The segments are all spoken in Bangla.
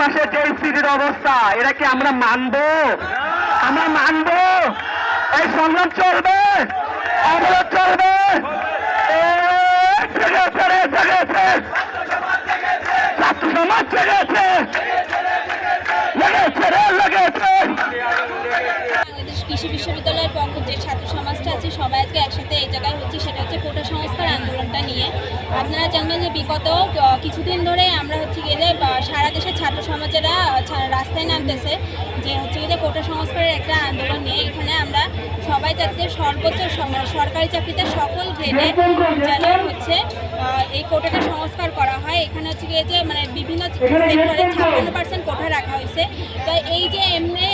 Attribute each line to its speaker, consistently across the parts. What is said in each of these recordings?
Speaker 1: মাসের যে স্থিতির অবস্থা, এটা কি আমরা মানবো? আমরা মানবো? এই সংগ্রাম চলবে? অবরোধ চলবে। ছাত্র সমাজ জেগেছে। লেগেছে
Speaker 2: কৃষি বিশ্ববিদ্যালয়ের পক্ষ যে ছাত্র সমাজটা আছে, সবাই আজকে একসাথে এই জায়গায় হচ্ছে, সেটা হচ্ছে কোটা সংস্কার আন্দোলনটা নিয়ে। আপনারা জানবেন যে বিগত কিছুদিন ধরে আমরা হচ্ছে গেলে বা সারা দেশের ছাত্র সমাজেরা রাস্তায় নামতেছে যে হচ্ছে যে কোটা সংস্কারের একটা আন্দোলন নিয়ে এখানে আমরা সবাই চাচ্ছি সর্বোচ্চ সরকারি চাকরিতে সকল গ্রেডে যেন হচ্ছে এই কোটাটা সংস্কার করা হয়। এখানে হচ্ছে যে মানে বিভিন্ন সেক্টরে ছাপ্পান্ন পার্সেন্ট কোটা রাখা হয়েছে। তো এই যে এমনি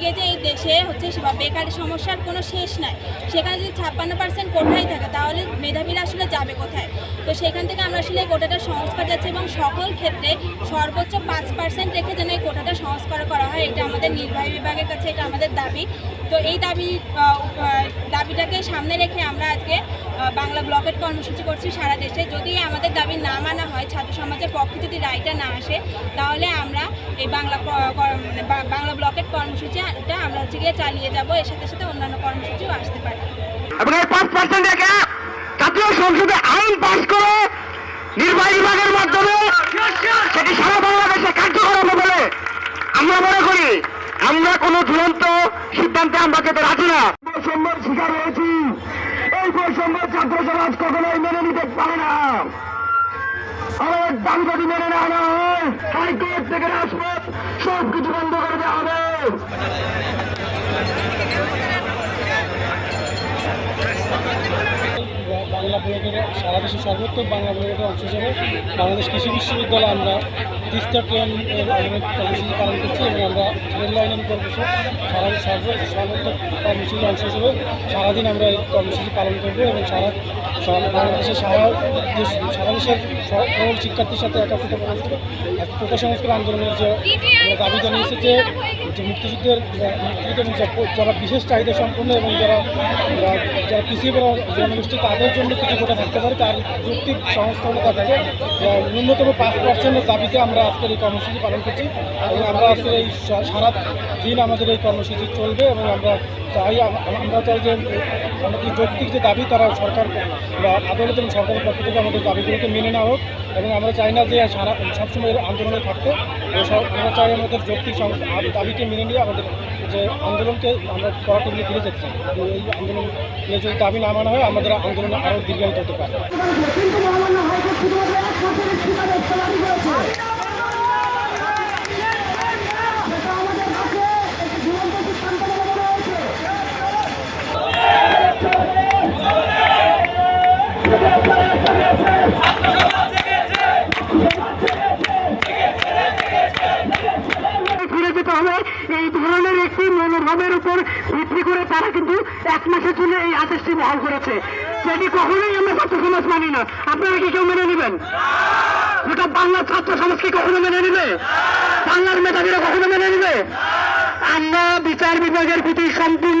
Speaker 2: গিয়ে যে এই দেশে হচ্ছে বেকারি সমস্যার কোনো শেষ নাই। সেখানে যদি ছাপ্পান্ন পার্সেন্ট কোটাই থাকে, তাহলে মেধাবীরা আসলে যাবে কোথায়? তো সেখান থেকে আমরা আসলে এই কোটাটা সংস্কার যাচ্ছে এবং সকল ক্ষেত্রে সর্বোচ্চ পাঁচ পার্সেন্ট রেখে যেন এই কোটাটা সংস্কার করা হয়, এটা আমাদের নির্বাহী বিভাগের কাছে এটা আমাদের দাবি। তো এই দাবি দাবিটাকে সামনে রেখে আমরা আজকে বাংলা ব্লকেট কর্মসূচি করছি সারা দেশে। যদি আমাদের দাবি না মানা হয়, ছাত্র সমাজের পক্ষে যদি রায়টা না আসে, তাহলে আমরা এই বাংলা মানে বাংলা ব্লকেট কর্মসূচিটা আমরা হচ্ছে গিয়ে চালিয়ে যাব। এর সাথে সাথে অন্যান্য কর্মসূচিও আসতে পারে।
Speaker 1: সংসদে আইন পাশ করে নির্বাহী বিভাগের মাধ্যমে সেটি সারা বাংলাদেশে কার্যকর হবে বলে আমরা মনে করি। আমরা কোনো ঝুলন্ত সিদ্ধান্তে আমরা যেতে রাজি না। বৈষম্যের শিকার হয়েছি এই বৈষম্য ছাত্র সমাজ কখনোই মেনে নিতে পারে না। আমাদের দাবি যদি মেনে না হয়, হাইকোর্ট থেকে রাজপথ সব কিছু বন্ধ করে দেওয়া হবে।
Speaker 3: বাংলা ব্লকের সারা দেশের সর্বোত্তম বাংলা ব্লকের অংশ হিসেবে বাংলাদেশ কৃষি বিশ্ববিদ্যালয়ে আমরা তিস্তা ট্রেন কর্মসূচি পালন করছি এবং আমরা ট্রেন লাইনের কর্মসূচি, সারা সর্ব সর্বোত্তম কর্মসূচির অংশ হিসেবে সারাদিন আমরা এই কর্মসূচি পালন করব এবং সারা বাংলাদেশের দেশ সারা দেশের সকল শিক্ষার্থীর সাথে একাত্রিত করার এক কোটা সংস্কার আন্দোলনের যে দাবি জানিয়েছে যে যে মুক্তিযুদ্ধের যারা বিশেষ চাহিদা সম্পন্ন এবং যারা যারা পিছিয়ে পড়া জনগোষ্ঠী, তাদের জন্য কিছু কোটা থাকতে পারে। তার যৌক্তিক সংস্করণের দাবিতে ন্যূনতম পাঁচ পার্সেন্টের দাবিতে আমরা আজকের এই কর্মসূচি পালন করছি এবং আমরা আজকের এই সারা দিন আমাদের এই কর্মসূচি চলবে এবং আমরা চাই আমরা চাই যে আমাদের যৌক্তিক যে দাবি তারা সরকার আদালত এবং সরকারের পক্ষ থেকে আমাদের দাবিগুলোকে মেনে নেওয়া হোক এবং আমরা চাই না যে সারা সবসময় আন্দোলনে থাকতে। আমরা চাই আমাদের যৌক্তিক দাবিকে মেনে নিয়ে আমাদের যে আন্দোলনকে আমরা কড়াকড়ি ফিরে যেতে চাই। এই আন্দোলন যদি দাবি না মানা হয়, আমাদের আন্দোলন আরও দীর্ঘায়িত হতে পারে।
Speaker 1: মনোভাবের উপর ভিত্তি করে তারা কিন্তু এক মাসের জন্য এই আদেশটি বহাল করেছে। সেটি কখনোই আমরা ছাত্র সমাজ মানি না। আপনারা কি কেউ মেনে নেবেন? গোটা বাংলার ছাত্র সমাজ কি কখনো মেনে নেবে? বাংলার মেধাবীরা কখনো মেনে নেবে? আমরা বিচার বিভাগের প্রতি সম্পূর্ণ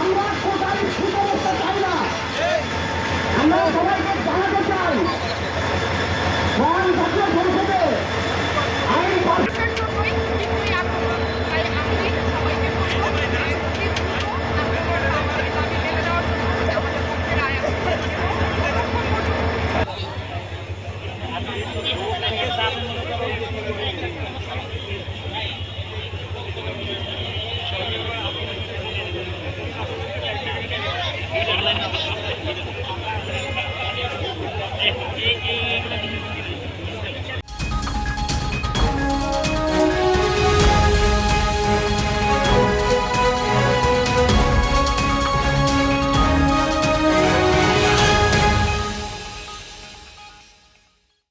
Speaker 1: আমরা কোথায় শুরু করতে চাই না? আমরা সবাইকে